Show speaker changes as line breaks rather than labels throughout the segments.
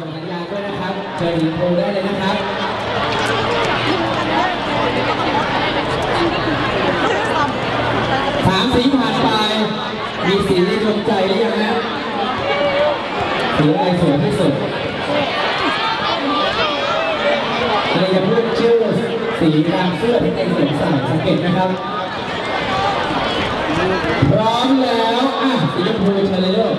ส่งสัญญาณด้วยนะครับเชิญยิงโพได้เลยนะครับสามสีผ่านไป มีสีที่ชมใจหรือยังฮะสีอะไรสวยที่สุดเราจะพูดชื่อสีตามเสื้อที่ในสวมใสสังเกตนะครับ พร้อมแล้ว อะสีชมพูเชิญเลยลูก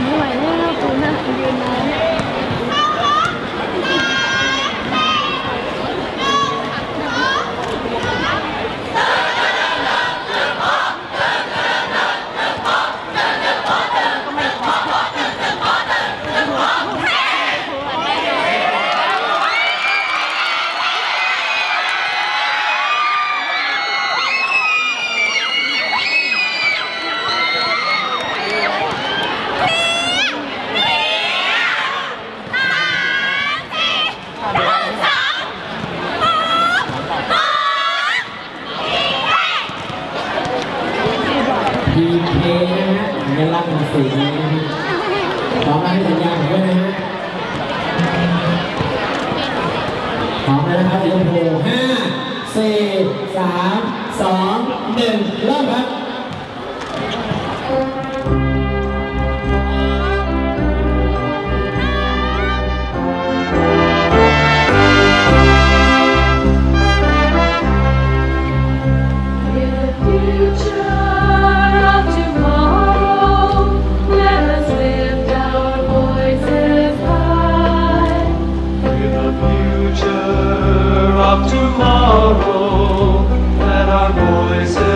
ไม่ไหวแล้วปูนะยืนน้ำ
พีเคนะฮะสัญลักษณ์ของ สีนี้นะฮะพร้อมแล้วให้สัญญาณด้วยนะฮะพร้อมแล้วนะครับเดี๋ยวโผล่ห้าสี่สามสองหนึ่งเริ่มครับ
tomorrow, let our voices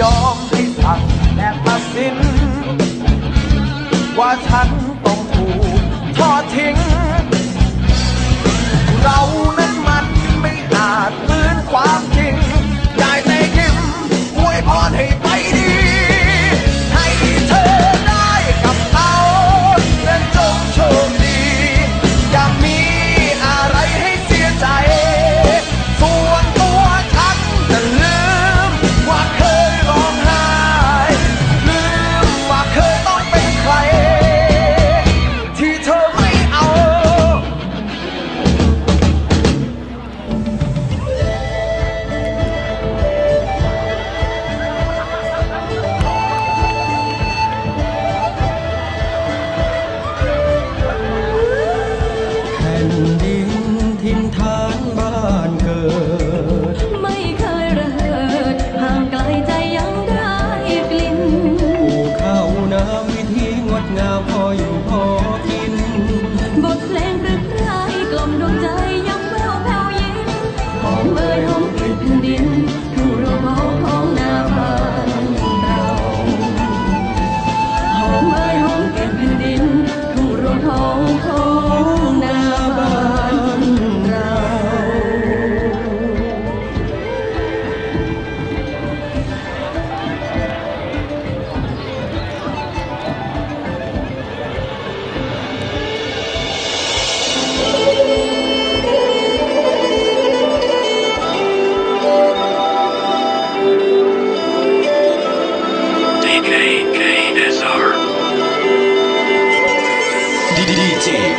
ยอมที่สั่งและ
มาสิ้นว่าฉัน
ต้องถูกทอดทิ้ง เรานั้นมันไม่อาจฟื้นควา
มจริง ได้แต่ยิ้มอวยพรให้ ดงามพออยู่พอ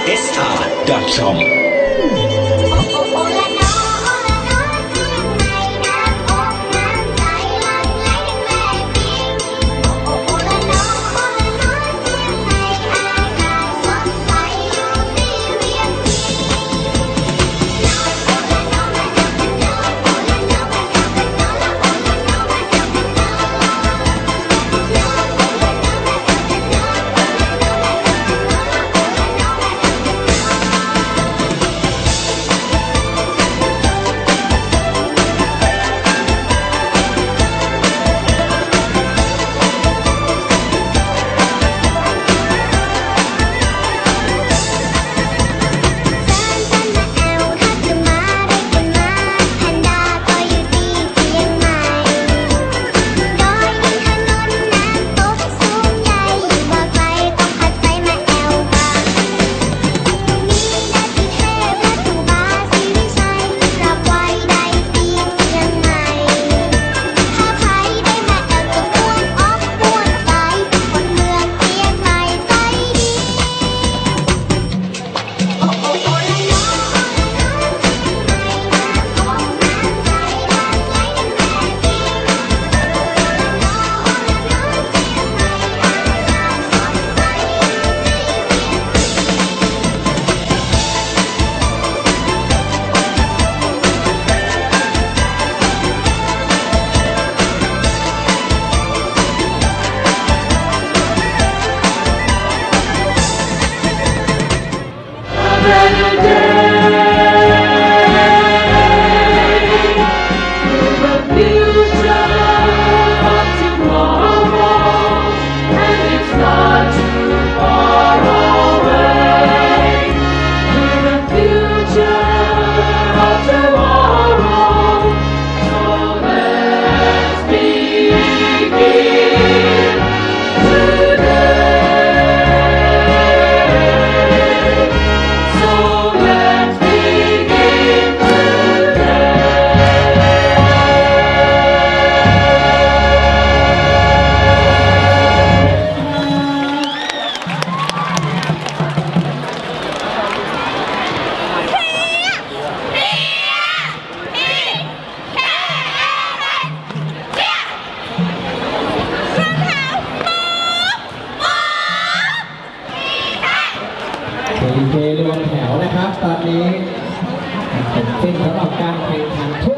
Podesta.com. ครับ ตอนนี้เป็นเส้นสำหรับการแข่งขัน